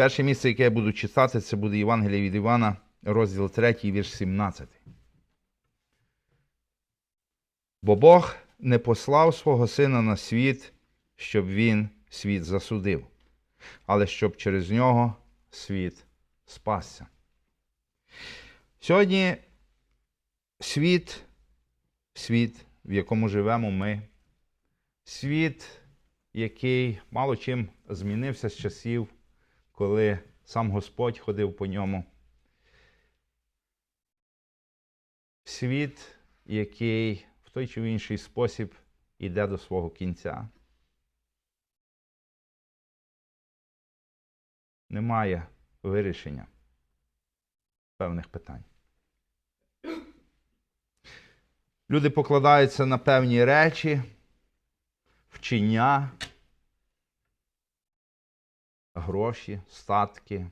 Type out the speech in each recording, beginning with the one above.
Перше місце, яке я буду читати, це буде Євангеліє від Івана, розділ 3, вірш 17. Бо Бог не послав свого сина на світ, щоб він світ засудив, але щоб через нього світ спасся. Сьогодні світ, світ, в якому живемо ми, світ, який мало чим змінився з часів, коли сам Господь ходив по ньому. Світ, який в той чи в інший спосіб іде до свого кінця. Немає вирішення певних питань. Люди покладаються на певні речі, вчення, гроші, статки,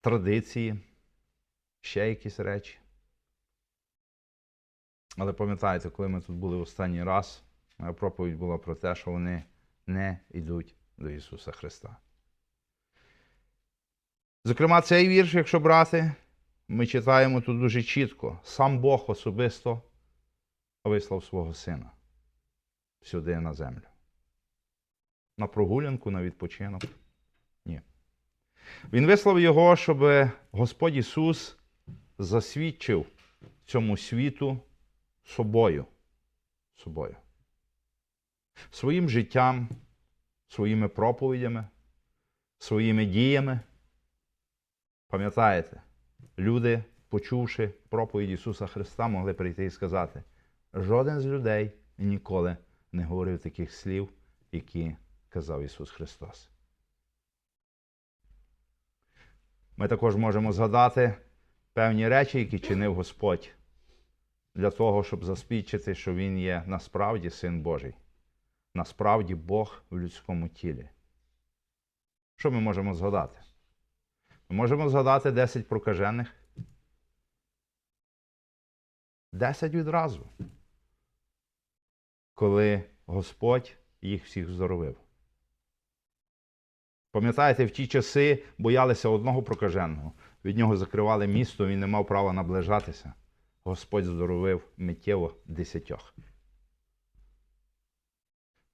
традиції, ще якісь речі. Але пам'ятаєте, коли ми тут були останній раз, моя проповідь була про те, що вони не йдуть до Ісуса Христа. Зокрема, цей вірш, якщо брати, ми читаємо тут дуже чітко. Сам Бог особисто вислав свого сина сюди на землю. На прогулянку, на відпочинок. Ні. Він вислав його, щоб Господь Ісус засвідчив цьому світу собою. собою. Своїм життям, своїми проповідями, своїми діями. Пам'ятаєте, люди, почувши проповідь Ісуса Христа, могли прийти і сказати: жоден з людей ніколи не говорив таких слів, які казав Ісус Христос. Ми також можемо згадати певні речі, які чинив Господь, для того, щоб засвідчити, що Він є насправді Син Божий, насправді Бог в людському тілі. Що ми можемо згадати? Ми можемо згадати 10 прокажених. 10 відразу. Коли Господь їх всіх здоровив. Пам'ятаєте, в ті часи боялися одного прокаженого. Від нього закривали місто, він не мав права наближатися. Господь здоровив миттєво десятьох.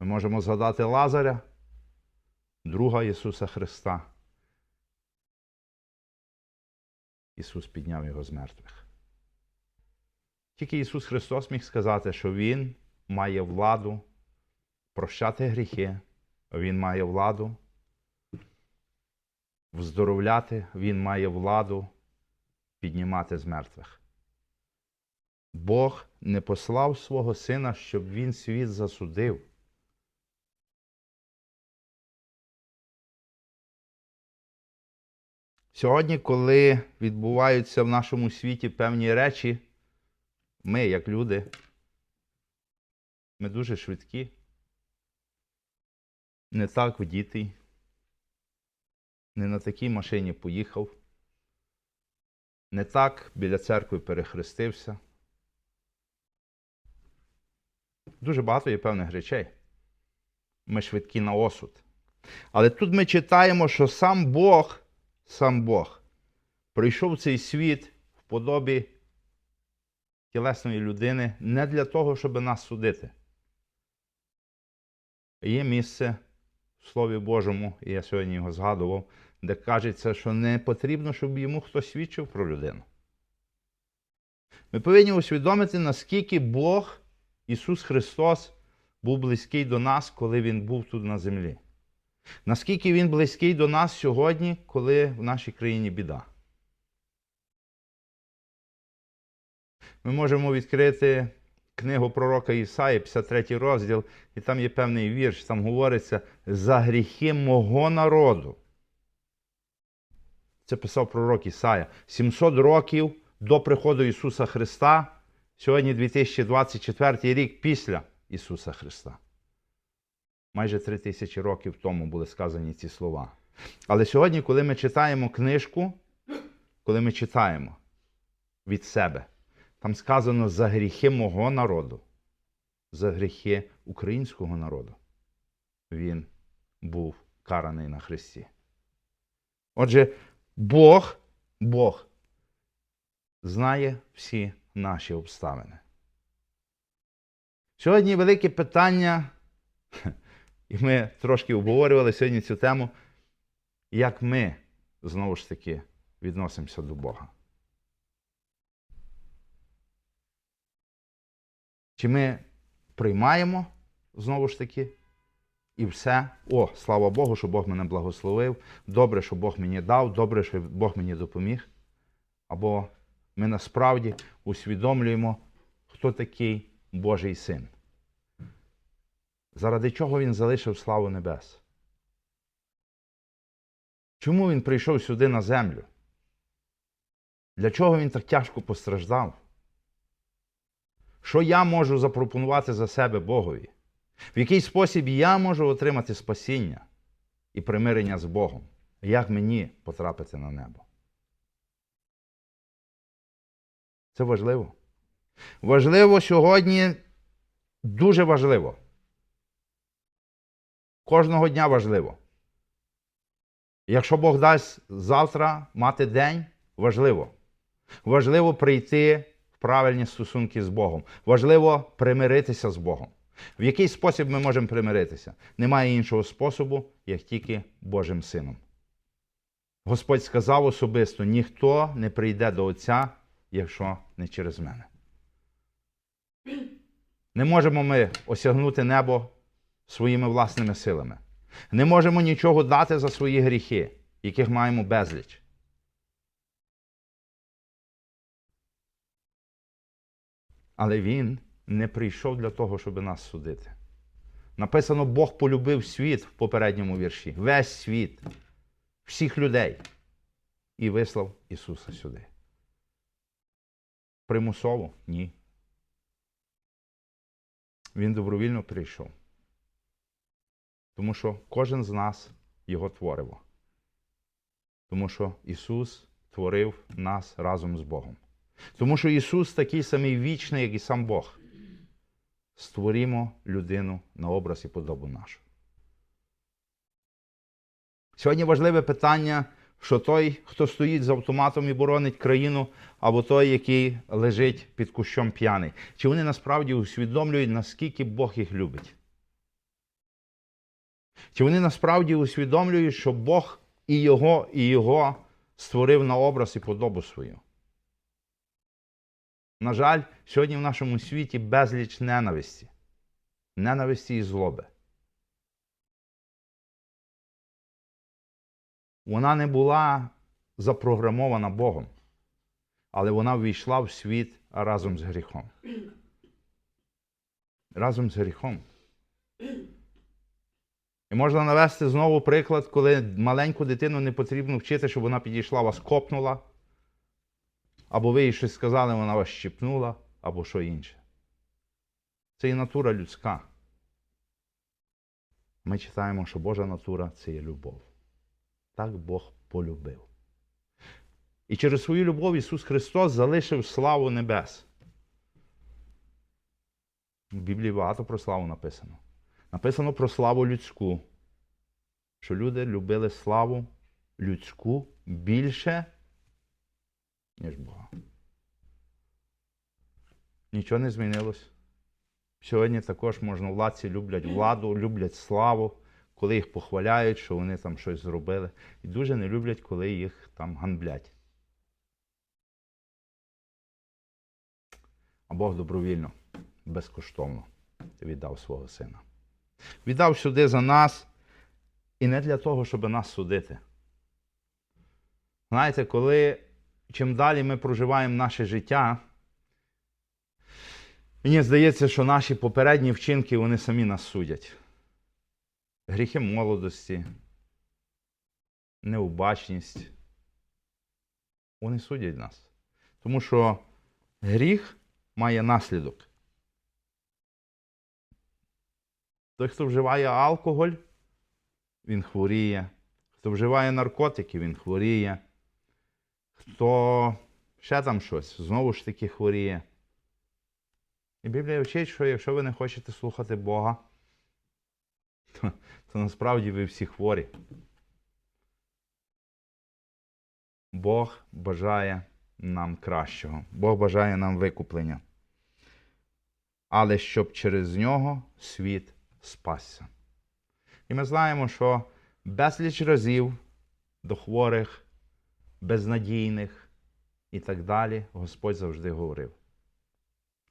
Ми можемо згадати Лазаря, друга Ісуса Христа. Ісус підняв його з мертвих. Тільки Ісус Христос міг сказати, що Він має владу прощати гріхи, Він має владу вздоровляти, Він має владу піднімати з мертвих. Бог не послав свого Сина, щоб Він світ засудив. Сьогодні, коли відбуваються в нашому світі певні речі, ми, як люди, ми дуже швидкі, не так вдітий, не на такій машині поїхав, не так біля церкви перехрестився. Дуже багато є певних речей. Ми швидкі на осуд. Але тут ми читаємо, що сам Бог сам Бог прийшов в цей світ в подобі тілесної людини не для того, щоб нас судити. Є місце в Слові Божому, і я сьогодні його згадував, де кажеться, що не потрібно, щоб йому хтось свідчив про людину. Ми повинні усвідомити, наскільки Бог, Ісус Христос, був близький до нас, коли Він був тут на землі. Наскільки він близький до нас сьогодні, коли в нашій країні біда? Ми можемо відкрити книгу пророка Ісаї, 53 розділ, і там є певний вірш, там говориться за гріхи мого народу. Це писав пророк Ісая. 700 років до приходу Ісуса Христа, сьогодні 2024 рік після Ісуса Христа. Майже три тисячі років тому були сказані ці слова. Але сьогодні, коли ми читаємо книжку, коли ми читаємо від себе, там сказано за гріхи мого народу, за гріхи українського народу, він був караний на Христі. Отже, Бог, Бог знає всі наші обставини. Сьогодні велике питання, і ми трошки обговорювали сьогодні цю тему, як ми знову ж таки відносимося до Бога. Чи ми приймаємо знову ж таки і все. О, слава Богу, що Бог мене благословив. Добре, що Бог мені дав, добре, що Бог мені допоміг. Або ми насправді усвідомлюємо, хто такий Божий син. Заради чого він залишив славу небес? Чому він прийшов сюди на землю? Для чого він так тяжко постраждав? Що я можу запропонувати за себе Богові? В який спосіб я можу отримати спасіння і примирення з Богом? Як мені потрапити на небо? Це важливо. Важливо сьогодні, дуже важливо. Кожного дня важливо. Якщо Бог дасть завтра мати день, важливо. Важливо прийти в правильні стосунки з Богом. Важливо примиритися з Богом. В який спосіб ми можемо примиритися? Немає іншого способу, як тільки Божим Сином. Господь сказав особисто: ніхто не прийде до Отця, якщо не через мене. Не можемо ми осягнути небо своїми власними силами. Не можемо нічого дати за свої гріхи, яких маємо безліч. Але Він не прийшов для того, щоб нас судити. Написано, Бог полюбив світ в попередньому вірші, весь світ, всіх людей, і вислав Ісуса сюди. Примусово? Ні. Він добровільно прийшов. Тому що кожен з нас його твориво. Тому що Ісус творив нас разом з Богом. Тому що Ісус такий самий вічний, як і сам Бог. Створімо людину на образ і подобу нашу. Сьогодні важливе питання, що той, хто стоїть з автоматом і боронить країну, або той, який лежить під кущом п'яний. Чи вони насправді усвідомлюють, наскільки Бог їх любить? Чи вони насправді усвідомлюють, що Бог і Його, і Його створив на образ і подобу свою? На жаль, сьогодні в нашому світі безліч ненависті, ненависті і злоби. Вона не була запрограмована Богом, але вона ввійшла в світ разом з гріхом. Разом з гріхом. І можна навести знову приклад, коли маленьку дитину не потрібно вчити, щоб вона підійшла, вас копнула, або ви їй щось сказали, вона вас щипнула, або що інше. Це і натура людська. Ми читаємо, що Божа натура це є любов. Так Бог полюбив. І через свою любов Ісус Христос залишив славу небес. В Біблії багато про славу написано. Написано про славу людську. Що люди любили славу людську більше, ніж Бога. Нічого не змінилось. Сьогодні також можновладці люблять владу, люблять славу, коли їх похваляють, що вони там щось зробили. І дуже не люблять, коли їх там ганблять. А Бог добровільно, безкоштовно віддав свого сина. Віддав сюди за нас і не для того, щоб нас судити. Знаєте, коли чим далі ми проживаємо наше життя, мені здається, що наші попередні вчинки вони самі нас судять. Гріхи молодості, необачність. Вони судять нас. Тому що гріх має наслідок. Той, хто вживає алкоголь, він хворіє. Хто вживає наркотики, він хворіє. Хто ще там щось, знову ж таки хворіє. І Біблія вчить, що якщо ви не хочете слухати Бога, то, то насправді ви всі хворі. Бог бажає нам кращого. Бог бажає нам викуплення. Але щоб через нього світ спасся. І ми знаємо, що безліч разів до хворих, безнадійних і так далі Господь завжди говорив: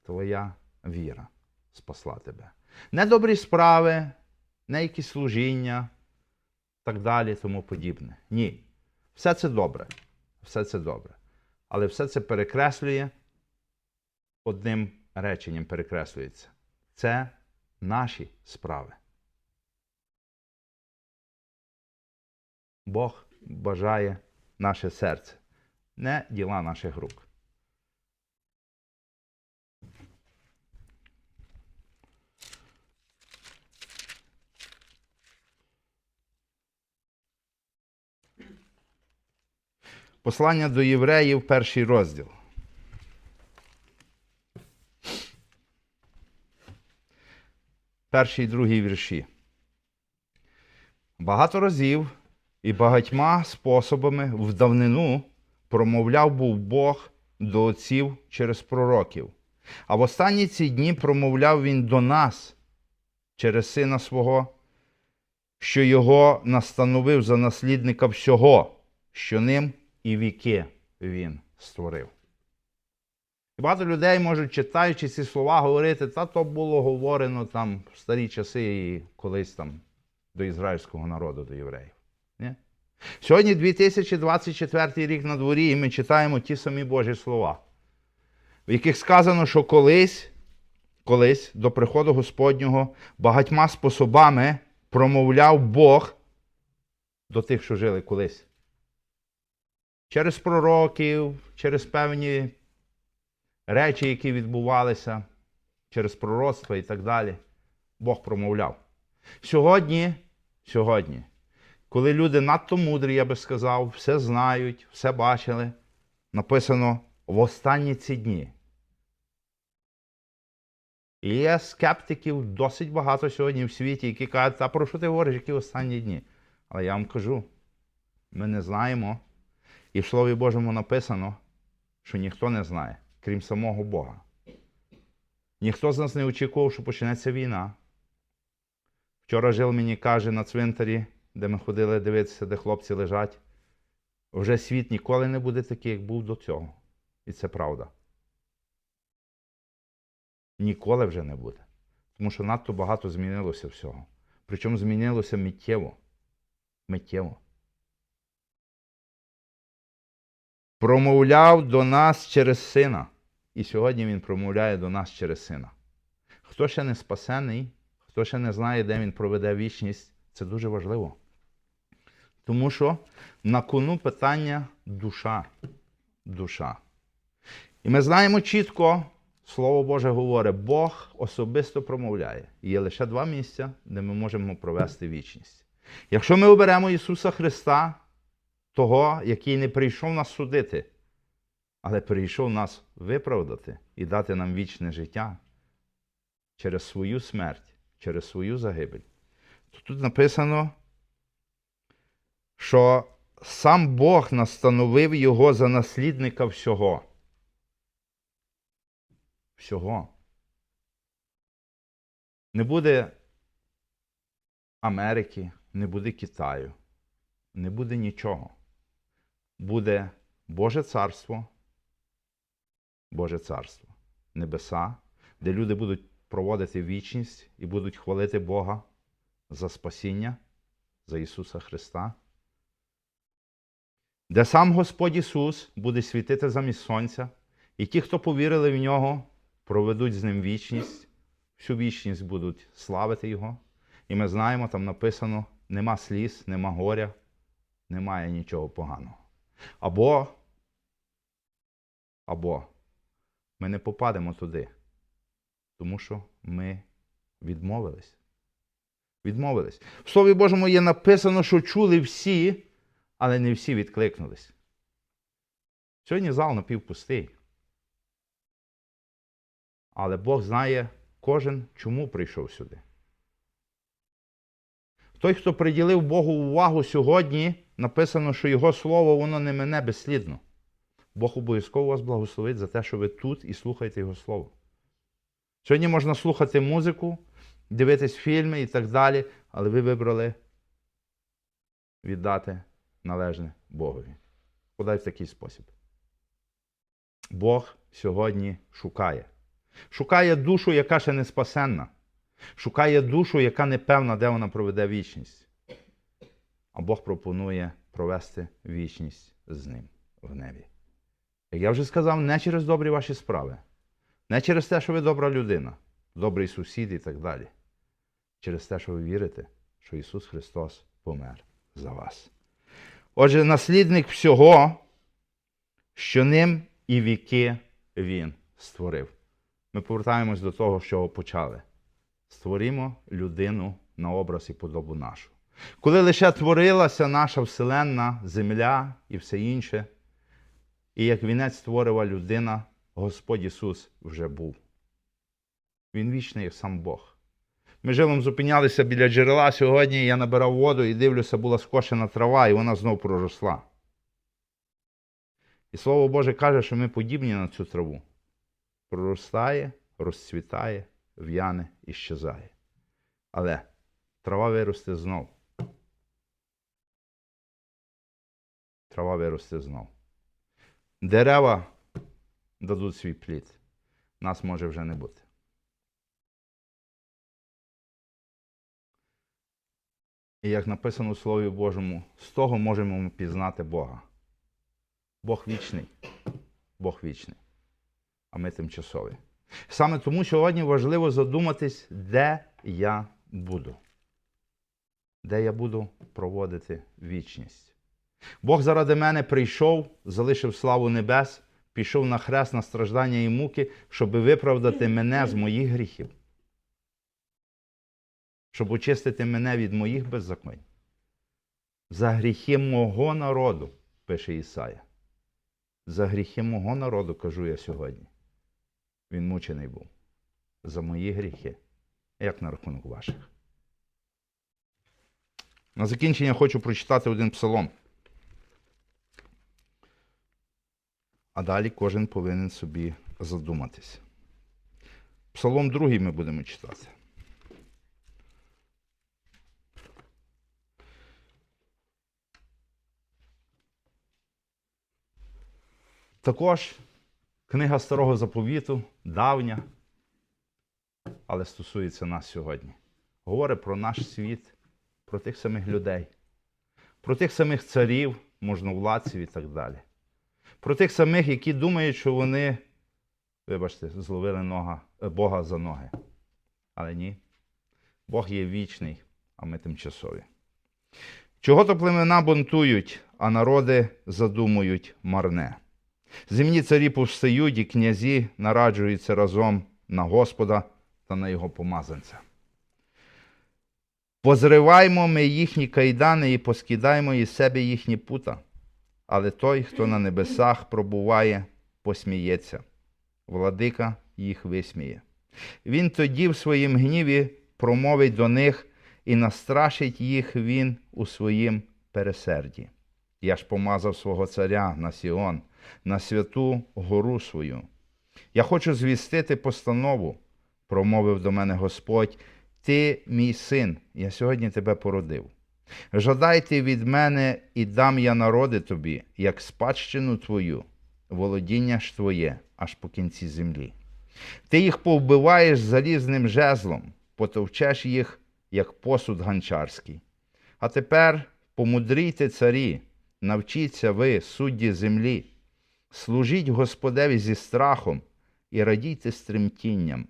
Твоя віра спасла тебе. Не добрі справи, не якісь служіння, так далі, тому подібне. Ні. Все це добре. Все це добре. Але все це перекреслює одним реченням перекреслюється. Це наші справи. Бог бажає наше серце, не діла наших рук. Послання до євреїв, перший розділ. Перший і другий вірші. Багато разів і багатьма способами в давнину промовляв був Бог до отців через пророків. А в останні ці дні промовляв він до нас через сина свого, що його настановив за наслідника всього, що ним і віки він створив. І багато людей можуть, читаючи ці слова, говорити, та то було говорено там в старі часи і колись там до ізраїльського народу, до євреїв. Ні? Сьогодні 2024 рік на дворі, і ми читаємо ті самі Божі слова, в яких сказано, що колись, колись до приходу Господнього багатьма способами промовляв Бог до тих, що жили колись. Через пророків, через певні речі, які відбувалися, через пророцтва і так далі, Бог промовляв. Сьогодні, сьогодні, коли люди надто мудрі, я би сказав, все знають, все бачили, написано в останні ці дні. І є скептиків досить багато сьогодні в світі, які кажуть, а про що ти говориш, які останні дні? Але я вам кажу, ми не знаємо. І в Слові Божому написано, що ніхто не знає, крім самого Бога. Ніхто з нас не очікував, що почнеться війна. Вчора жил мені каже на цвинтарі, де ми ходили дивитися, де хлопці лежать. Вже світ ніколи не буде такий, як був до цього. І це правда. Ніколи вже не буде. Тому що надто багато змінилося всього. Причому змінилося миттєво. Миттєво. Промовляв до нас через сина. І сьогодні він промовляє до нас через сина. Хто ще не спасений, хто ще не знає, де він проведе вічність, це дуже важливо. Тому що на кону питання душа. Душа. І ми знаємо чітко, Слово Боже говорить, Бог особисто промовляє. І є лише два місця, де ми можемо провести вічність. Якщо ми оберемо Ісуса Христа, того, який не прийшов нас судити, але прийшов нас виправдати і дати нам вічне життя через свою смерть, через свою загибель, то тут написано, що сам Бог настановив його за наслідника всього. Всього. Не буде Америки, не буде Китаю, не буде нічого. Буде Боже царство, Боже царство, небеса, де люди будуть проводити вічність і будуть хвалити Бога за спасіння, за Ісуса Христа, де сам Господь Ісус буде світити замість Сонця, і ті, хто повірили в нього, проведуть з ним вічність, всю вічність будуть славити Його. І ми знаємо, там написано: нема сліз, нема горя, немає нічого поганого. Або, або ми не попадемо туди, тому що ми відмовились. Відмовились. В Слові Божому є написано, що чули всі, але не всі відкликнулись. Сьогодні зал напівпустий. Але Бог знає кожен, чому прийшов сюди. Той, хто приділив Богу увагу сьогодні, написано, що Його слово воно не мене безслідно. Бог обов'язково вас благословить за те, що ви тут і слухаєте Його Слово. Сьогодні можна слухати музику, дивитись фільми і так далі, але ви вибрали віддати належне Богові. Подай в такий спосіб. Бог сьогодні шукає. Шукає душу, яка ще не спасенна. Шукає душу, яка не певна, де вона проведе вічність. А Бог пропонує провести вічність з ним в небі. Як я вже сказав, не через добрі ваші справи, не через те, що ви добра людина, добрий сусід і так далі. Через те, що ви вірите, що Ісус Христос помер за вас. Отже, наслідник всього, що ним і віки Він створив. Ми повертаємось до того, що почали. Створімо людину на образ і подобу нашу. Коли лише творилася наша вселенна, земля і все інше, і як вінець створила людина, Господь Ісус вже був. Він вічний, сам Бог. Ми жилом зупинялися біля джерела сьогодні, я набирав воду і дивлюся, була скошена трава, і вона знов проросла. І Слово Боже каже, що ми подібні на цю траву. Проростає, розцвітає, в'яне і щезає. Але трава виросте знов. Трава виросте знов. Дерева дадуть свій плід. Нас може вже не бути. І як написано у Слові Божому, з того можемо ми пізнати Бога. Бог вічний. Бог вічний. А ми тимчасові. Саме тому сьогодні важливо задуматись, де я буду. Де я буду проводити вічність. Бог заради мене прийшов, залишив славу небес, пішов на хрест на страждання і муки, щоб виправдати мене з моїх гріхів. Щоб очистити мене від моїх беззаконь. За гріхи мого народу, пише Ісая. За гріхи мого народу, кажу я сьогодні. Він мучений був. За мої гріхи, як на рахунок ваших. На закінчення хочу прочитати один псалом. А далі кожен повинен собі задуматись. Псалом другий ми будемо читати. Також книга Старого Заповіту, давня, але стосується нас сьогодні. Говорить про наш світ, про тих самих людей, про тих самих царів, можновладців і так далі. Про тих самих, які думають, що вони, вибачте, зловили нога, е, Бога за ноги. Але ні. Бог є вічний, а ми тимчасові. Чого то племена бунтують, а народи задумують марне. Земні царі повстають, і князі нараджуються разом на Господа та на його помазанця. Позриваймо ми їхні кайдани і поскидаємо із себе їхні пута. Але той, хто на небесах пробуває, посміється. Владика їх висміє. Він тоді в своїм гніві промовить до них і настрашить їх він у своїм пересерді. Я ж помазав свого царя на Сіон, на святу гору свою. Я хочу звістити постанову, промовив до мене Господь, ти мій син, я сьогодні тебе породив. Жадайте від мене і дам я народи тобі, як спадщину твою, володіння ж твоє, аж по кінці землі. Ти їх повбиваєш залізним жезлом, потовчеш їх, як посуд ганчарський. А тепер помудрійте царі, навчіться ви, судді землі, служіть Господеві зі страхом і радійте з тремтінням.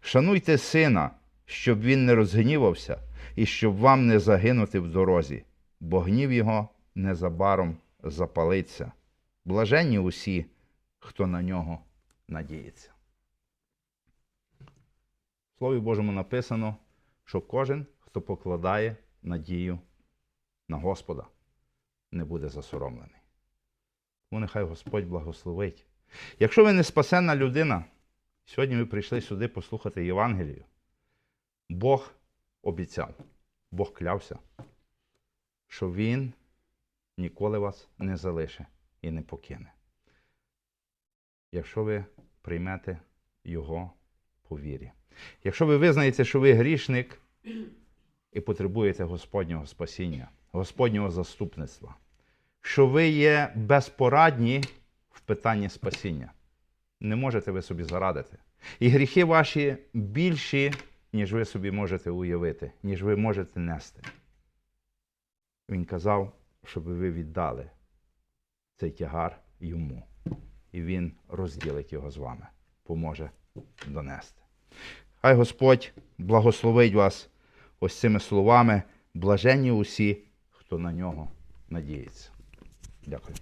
Шануйте сина, щоб він не розгнівався і щоб вам не загинути в дорозі, бо гнів його незабаром запалиться. Блаженні усі, хто на нього надіється. В Слові Божому написано, що кожен, хто покладає надію на Господа, не буде засоромлений. Тому нехай Господь благословить. Якщо ви не спасенна людина, сьогодні ви прийшли сюди послухати Євангелію. Бог обіцяв, Бог клявся, що Він ніколи вас не залише і не покине. Якщо ви приймете Його по вірі. Якщо ви визнаєте, що ви грішник і потребуєте Господнього спасіння, Господнього заступництва, що ви є безпорадні в питанні спасіння, не можете ви собі зарадити. І гріхи ваші більші, ніж ви собі можете уявити, ніж ви можете нести. Він казав, щоб ви віддали цей тягар йому. І він розділить його з вами, поможе донести. Хай Господь благословить вас ось цими словами, блаженні усі, хто на нього надіється. Дякую.